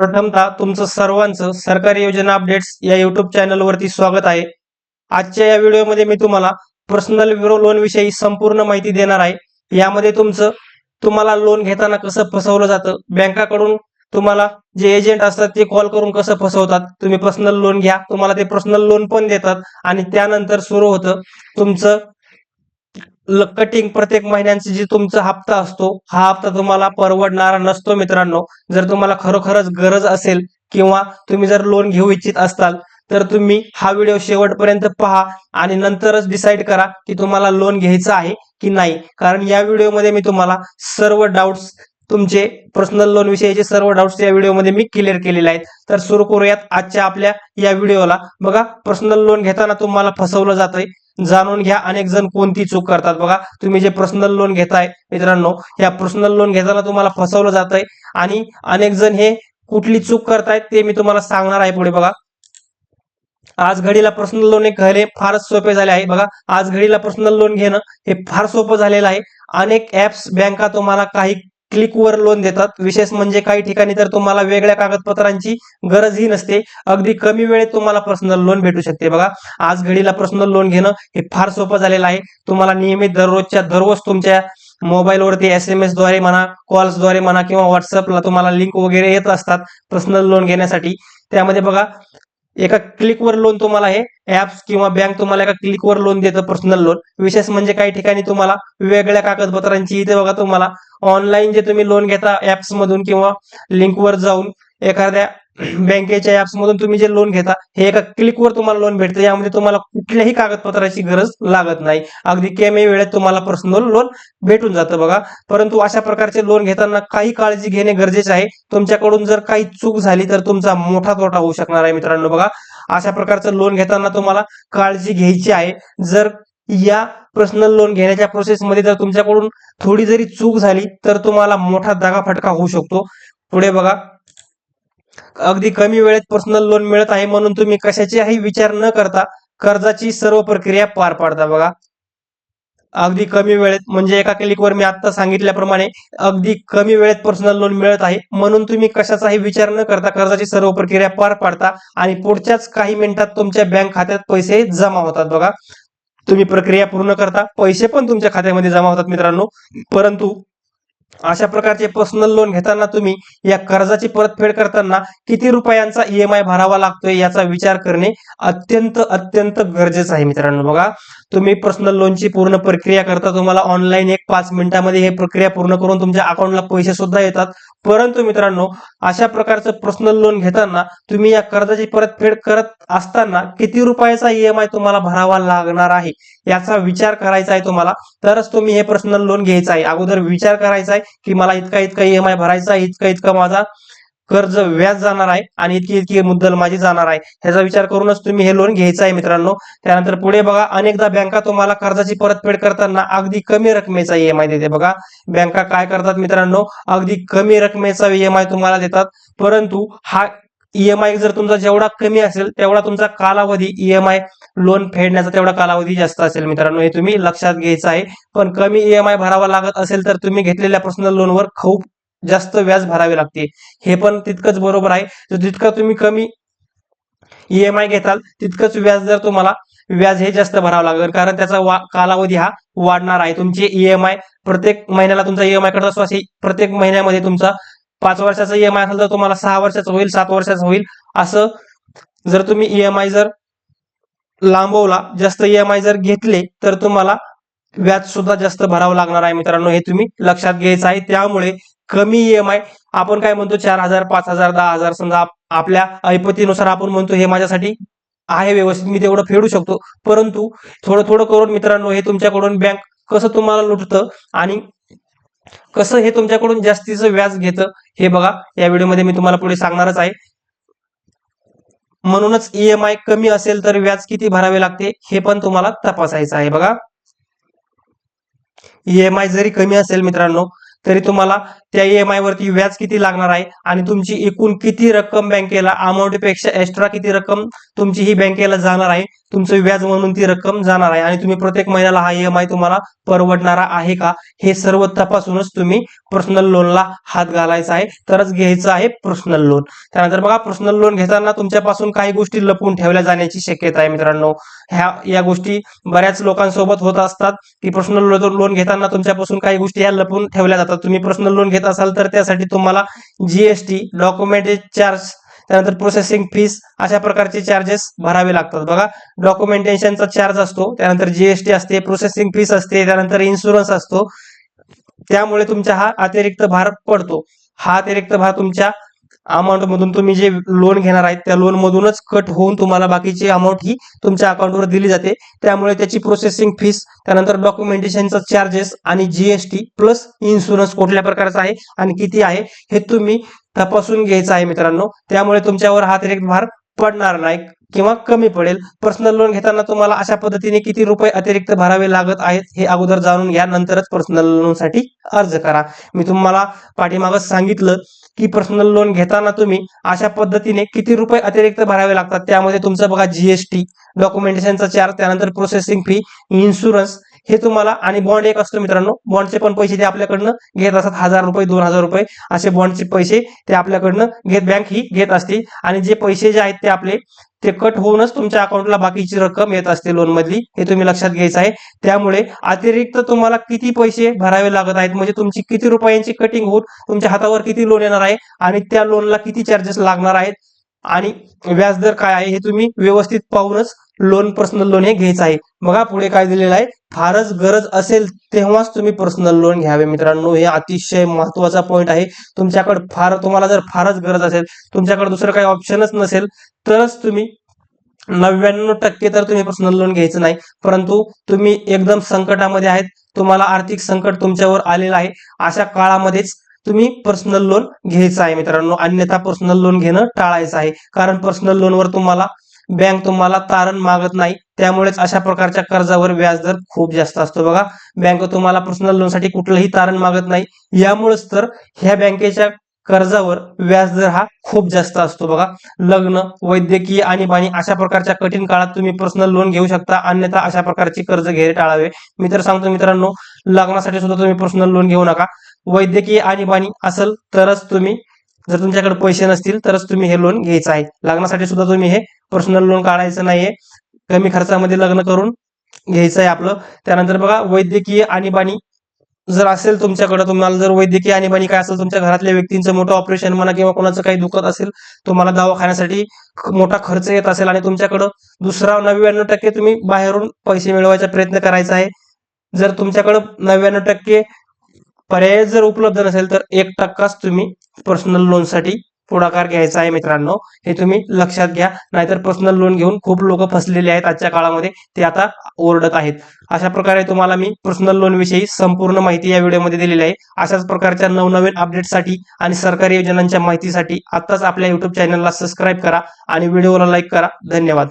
प्रथमतः तुमचं सर्वांचं सरकारी योजना अपडेट्स या युट्यूब चॅनलवरती स्वागत आहे. आजच्या या व्हिडिओमध्ये मी तुम्हाला पर्सनल लोन विषयी संपूर्ण माहिती देणार आहे. यामध्ये तुमचं तुम्हाला लोन घेताना कसं फसवलं जातं बँकाकडून तुम्हाला जे एजंट असतात ते कॉल करून कसं फसवतात तुम्ही पर्सनल लोन घ्या तुम्हाला ते पर्सनल लोन पण देतात आणि त्यानंतर सुरू होतं तुमचं कटिंग प्रत्येक महिन्यांचे जे तुमचा हप्ता असतो हा हप्ता तुम्हाला परवडणारा नसतो मित्रांनो. जर तुम्हाला खरोखरच गरज असेल किंवा तुम्ही जर लोन घेऊ इच्छित असताल तर तुम्ही हा व्हिडिओ शेवटपर्यंत पहा आणि नंतरच डिसाईड करा की तुम्हाला लोन घ्यायचं आहे की नाही. कारण या व्हिडिओमध्ये मी तुम्हाला सर्व डाऊट्स तुमचे पर्सनल लोन विषयीचे सर्व डाऊट्स या व्हिडिओमध्ये मी क्लिअर केलेले आहेत. तर सुरू करूयात आजच्या आपल्या या व्हिडिओला बघा पर्सनल लोन घेताना तुम्हाला फसवलं जातंय. जाणून घ्या अनेक जण कोणती चूक करतात. बघा तुम्ही जे पर्सनल लोन घेताय मित्रांनो या पर्सनल लोन घेताना तुम्हाला फसवलं जातंय आणि अनेक जण हे कुठली चूक करतायत ते मी तुम्हाला सांगणार आहे पुढे. बघा आज घडीला पर्सनल लोन घेणे फारच सोपे झाले आहे. बघा आज घडीला पर्सनल लोन घेणं हे फार सोपं झालेलं आहे. अनेक ऍप्स बँका तुम्हाला काही क्लिकवर लोन देतात विशेष म्हणजे काही ठिकाणी तर तुम्हाला वेगळ्या कागदपत्रांची गरजही नसते अगदी कमी वेळेत तुम्हाला पर्सनल लोन भेटू शकते. बघा आज घडीला पर्सनल लोन घेणं हे फार सोपं झालेलं आहे. तुम्हाला नियमित दररोजच्या दररोज तुमच्या मोबाईलवरती एस एम एसद्वारे म्हणा कॉल्सद्वारे म्हणा किंवा व्हॉट्सअपला तुम्हाला लिंक वगैरे येत असतात पर्सनल लोन घेण्यासाठी. त्यामध्ये बघा एका क्लिकवर लोन तुम्हाला हे ऍप्स किंवा बँक तुम्हाला एका क्लिकवर लोन देतं पर्सनल लोन विशेष म्हणजे काही ठिकाणी तुम्हाला वेगळ्या कागदपत्रांची इथे बघा तुम्हाला. ऑनलाईन जे तुम्ही लोन घेता ऍप्स मधून किंवा लिंकवर जाऊन एखाद्या बँकेच्या ऍप्स मधून तुम्ही जे लोन घेता हे एका क्लिकवर तुम्हाला लोन भेटतं. यामध्ये तुम्हाला कुठल्याही कागदपत्राची गरज लागत नाही. अगदी कमी वेळेत तुम्हाला पर्सनल लोन भेटून जातं बघा. परंतु अशा प्रकारचे लोन घेताना काही काळजी घेणे गरजेचे आहे. तुमच्याकडून जर काही चूक झाली तर तुमचा मोठा तोटा होऊ शकणार आहे मित्रांनो बघा. अशा प्रकारचं लोन घेताना तुम्हाला काळजी घ्यायची आहे. जर या पर्सनल लोन घेण्याच्या प्रोसेसमध्ये जर तुमच्याकडून थोडी जरी चूक झाली तर तुम्हाला मोठा दगा फटका होऊ शकतो. पुढे बघा. अगदी कमी वेळेत पर्सनल लोन मिळत आहे म्हणून तुम्ही कशाचाही विचार न करता कर्जाची सर्व प्रक्रिया पार पाडता बघा. अगदी कमी वेळेत म्हणजे एका क्लिकवर मी आता सांगितल्याप्रमाणे अगदी कमी वेळेत पर्सनल लोन मिळत आहे म्हणून तुम्ही कशाचाही विचार न करता कर्जाची सर्व प्रक्रिया पार पाडता आणि पुढच्याच काही मिनिटात तुमच्या बँक खात्यात पैसे जमा होतात बघा. तुम्ही प्रक्रिया पूर्ण करता पैसे पण तुमच्या खात्यामध्ये जमा होतात मित्रांनो. परंतु अशा प्रकारचे पर्सनल लोन घेताना तुम्ही या कर्जाची परतफेड करताना किती रुपयांचा ईएमआय भरावा लागतोय याचा विचार करणे अत्यंत अत्यंत गरजेचं आहे मित्रांनो. बघा तुम्ही पर्सनल लोनची पूर्ण प्रक्रिया करता तुम्हाला ऑनलाईन एक पाच मिनिटांमध्ये हे प्रक्रिया पूर्ण करून तुमच्या अकाउंटला पैसे सुद्धा येतात. परंतु मित्रांनो अशा प्रकारचं पर्सनल लोन घेताना तुम्ही या कर्जाची परतफेड करत असताना किती रुपयाचा ईएमआय तुम्हाला भरावा लागणार आहे याचा विचार करायचा आहे तुम्हाला. तरच तुम्ही हे पर्सनल लोन घ्यायचं आहे. अगोदर विचार करायचा आहे की मला इतका इतका ईएमआय भरायचा आहे इतका इतका माझा कर्ज व्याज जाणार आहे आणि इतकी इतकी मुद्दल माझी जाणार आहे. ह्याचा विचार करूनच तुम्ही हे लोन घ्यायचं आहे मित्रांनो. त्यानंतर पुढे बघा अनेकदा बँका तुम्हाला कर्जाची परतफेड करताना अगदी कमी रकमेचा ईएमआय देते. बघा बँका काय करतात मित्रांनो? अगदी कमी रकमेचा ईएमआय तुम्हाला देतात. परंतु हा ईएमआय जर तुमचा जेवढा कमी असेल तेवढा तुमचा कालावधी ईएमआय लोन फेडण्याचा तेवढा कालावधी जास्त असेल मित्रांनो. हे तुम्ही लक्षात घ्यायचं आहे. पण कमी ईएमआय भरावा लागत असेल तर तुम्ही घेतलेल्या पर्सनल लोनवर खूप जास्त व्याज भरावे लागते. हे पण तितकंच बरोबर आहे. जितकं तुम्ही कमी ईएमआय घेताल तितकंच व्याज जर तुम्हाला व्याज हे जास्त भरावं लागेल. कारण त्याचा कालावधी हा वाढणार आहे. तुमचे ईएमआय प्रत्येक महिन्याला तुमचा ईएमआय करत असतो असे प्रत्येक महिन्यामध्ये तुमचा पाच वर्षाचा ईएमआय असेल तर तुम्हाला सहा वर्षाचा होईल सात वर्षाचं होईल. असं जर तुम्ही ईएमआय जर लांबवला जास्त ईएमआय जर घेतले तर तुम्हाला व्याज सुद्धा जास्त भरावं लागणार आहे मित्रांनो हे तुम्ही लक्षात घ्यायचं आहे. त्यामुळे कमी ईएमआय आपण काय म्हणतो चार हजार पाच हजार दहा हजार समजा आपल्या ऐपतीनुसार आपण म्हणतो हे माझ्यासाठी आहे व्यवस्थित मी तेवढं फेडू शकतो. परंतु थोडं थोडं करून मित्रांनो हे तुमच्याकडून बँक कसं तुम्हाला लुटतं आणि कसं हे तुमच्याकडून जास्तीचं व्याज घेतं हे बघा या व्हिडिओमध्ये मी तुम्हाला पुढे सांगणारच आहे. म्हणूनच ईएमआय कमी असेल तर व्याज किती भरावे लागते हे पण तुम्हाला तपासायचं आहे बघा. ईएमआय जरी कमी असेल मित्रांनो तरी तुम्हाला त्या ईएमआय वरती व्याज किती लागणार आहे? आणि तुमची एकूण किती रक्कम बँकेला अमाऊंटपेक्षा एक्स्ट्रा किती रक्कम तुमची ही बँकेला जाणार आहे? तुमचं व्याज म्हणून ती रक्कम जाणार आहे. आणि तुम्ही प्रत्येक महिन्याला हा ईएमआय तुम्हाला परवडणारा आहे का? हे सर्व तपासूनच तुम्ही पर्सनल लोनला हात घालायचा आहे. तरच घ्यायचं आहे पर्सनल लोन त्यानंतर बघा पर्सनल लोन घेताना तुमच्यापासून काही गोष्टी लपवून ठेवल्या जाण्याची शक्यता आहे मित्रांनो. ह्या या गोष्टी बऱ्याच लोकांसोबत होत असतात की पर्सनल लोन घेताना तुमच्यापासून काही गोष्टी ह्या लपवून ठेवल्या जातात. तुम्ही पर्सनल लोन घेत असाल तर त्यासाठी तुम्हाला जीएसटी डॉक्युमेंटेड चार्ज त्यानंतर प्रोसेसिंग फीस अशा प्रकारचे चार्जेस भरावे लागतात. बघा डॉक्युमेंटेशनचा चार्ज असतो त्यानंतर जीएसटी असते प्रोसेसिंग फीस असते त्यानंतर इन्शुरन्स असतो. त्यामुळे तुमचा हा अतिरिक्त भार पडतो. हा अतिरिक्त भार तुमच्या अमाऊंट मधून तुम्ही जे लोन घेणार आहेत त्या लोन मधूनच कट होऊन तुम्हाला बाकीची अमाऊंट ही तुमच्या अकाउंटवर दिली जाते. त्यामुळे त्याची प्रोसेसिंग फीस त्यानंतर डॉक्युमेंटेशनचा चार्जेस आणि जीएसटी प्लस इन्शुरन्स कुठल्या प्रकारचा आहे आणि किती आहे हे तुम्ही तपासून घ्यायचं आहे मित्रांनो. त्यामुळे तुमच्यावर हा अतिरिक्त भार पडणार नाही किंवा कमी पडेल. पर्सनल लोन घेताना तुम्हाला अशा पद्धतीने किती रुपये अतिरिक्त भरावे लागत आहेत हे अगोदर जाणून घ्या. नंतरच पर्सनल लोनसाठी अर्ज करा. मी तुम्हाला पाठीमागं सांगितलं की पर्सनल लोन घेताना तुम्ही अशा पद्धतीने किती रुपये अतिरिक्त भरावे लागतात? त्यामध्ये तुमचं बघा जीएसटी डॉक्युमेंटेशनचा चार्ज त्यानंतर प्रोसेसिंग फी इन्शुरन्स हे तुम्हाला आणि बॉन्ड एक असतो मित्रांनो. बॉन्डचे पण पैसे ते आपल्याकडनं घेत असतात. हजार रुपये दोन हजार रुपये असे बॉन्डचे पैसे ते आपल्याकडनं घेत बँक ही घेत असते आणि जे पैसे जे आहेत ते आपले ते कट होऊनच तुमच्या अकाउंटला बाकीची रक्कम येत असते लोन मधली. हे तुम्ही लक्षात घ्यायचं आहे. त्यामुळे अतिरिक्त तुम्हाला किती पैसे भरावे लागत आहेत? म्हणजे तुमची किती रुपयांची कटिंग होऊन तुमच्या हातावर किती लोन येणार आहे? आणि त्या लोनला किती चार्जेस लागणार आहेत? आणि व्याजदर काय आहे? हे तुम्ही व्यवस्थित पाहूनच लोन पर्सनल लोन हे घ्यायचं आहे. बघा पुढे काय दिलेलं आहे? फारच गरज असेल तेव्हाच तुम्ही पर्सनल लोन घ्यावे. मित्रांनो हे अतिशय महत्त्वाचा पॉईंट आहे. तुमच्याकडे फार तुम्हाला जर फारच गरज असेल तुमच्याकडे दुसरं काही ऑप्शनच नसेल तरच तुम्ही नव्याण्णव टक्के तर तुम्ही पर्सनल लोन घ्यायचं नाही. परंतु तुम्ही एकदम संकटामध्ये आहेत. तुम्हाला आर्थिक संकट तुमच्यावर आलेलं आहे. अशा काळामध्येच तुम्ही पर्सनल लोन घ्यायचं आहे मित्रांनो. अन्यथा पर्सनल लोन घेणं टाळायचं आहे. कारण पर्सनल लोनवर तुम्हाला बँक तुम्हाला तारण मागत नाही. त्यामुळेच अशा प्रकारच्या कर्जावर व्याजदर खूप जास्त असतो. बघा बँक तुम्हाला पर्सनल लोनसाठी कुठलंही तारण मागत नाही. यामुळेच तर ह्या बँकेच्या कर्जावर व्याजदर हा खूप जास्त असतो. बघा लग्न वैद्यकीय आणि बाणी अशा प्रकारच्या कठीण काळात तुम्ही पर्सनल लोन घेऊ शकता. अन्यथा अशा प्रकारची कर्ज घेणे टाळावे. मी तर सांगतो मित्रांनो लग्नासाठी सुद्धा तुम्ही पर्सनल लोन घेऊ नका. वैद्यकीय आणि बाणी असेल तरच तुम्ही जर तुमच्याकडे पैसे नसतील तरच तुम्ही हे लोन घ्यायचं आहे. लग्नासाठी सुद्धा तुम्ही हे पर्सनल लोन काढायचं नाहीये. कमी खर्चामध्ये लग्न करून घ्यायचं आहे आपलं. त्यानंतर बघा वैद्यकीय आणीबाणी. जर असेल तुमच्याकडे तुम्हाला जर वैद्यकीय आणीबाणी काय असेल तुमच्या घरातल्या व्यक्तींचं मोठं ऑपरेशन म्हणा किंवा कोणाचं काही दुखत असेल तुम्हाला दवाखान्यासाठी मोठा खर्च येत असेल आणि तुमच्याकडं दुसरा नव्याण्णव टक्के तुम्ही बाहेरून पैसे मिळवायचा प्रयत्न करायचा आहे. जर तुमच्याकडं नव्याण्णव टक्के पर्याय जर उपलब्ध नसेल तर एक टक्काच तुम्ही पर्सनल लोनसाठी पुढाकार घ्यायचा आहे मित्रांनो. हे तुम्ही लक्षात घ्या. नाहीतर पर्सनल लोन घेऊन खूप लोक फसलेले आहेत आजच्या काळामध्ये. ते आता ओरडत आहेत. अशा प्रकारे तुम्हाला मी पर्सनल लोन विषयी संपूर्ण माहिती या व्हिडिओमध्ये दिलेली आहे. अशाच प्रकारच्या नवनवीन अपडेटसाठी आणि सरकारी योजनांच्या माहितीसाठी आताच आपल्या युट्यूब चॅनलला सबस्क्राईब करा आणि व्हिडिओला लाईक करा. धन्यवाद.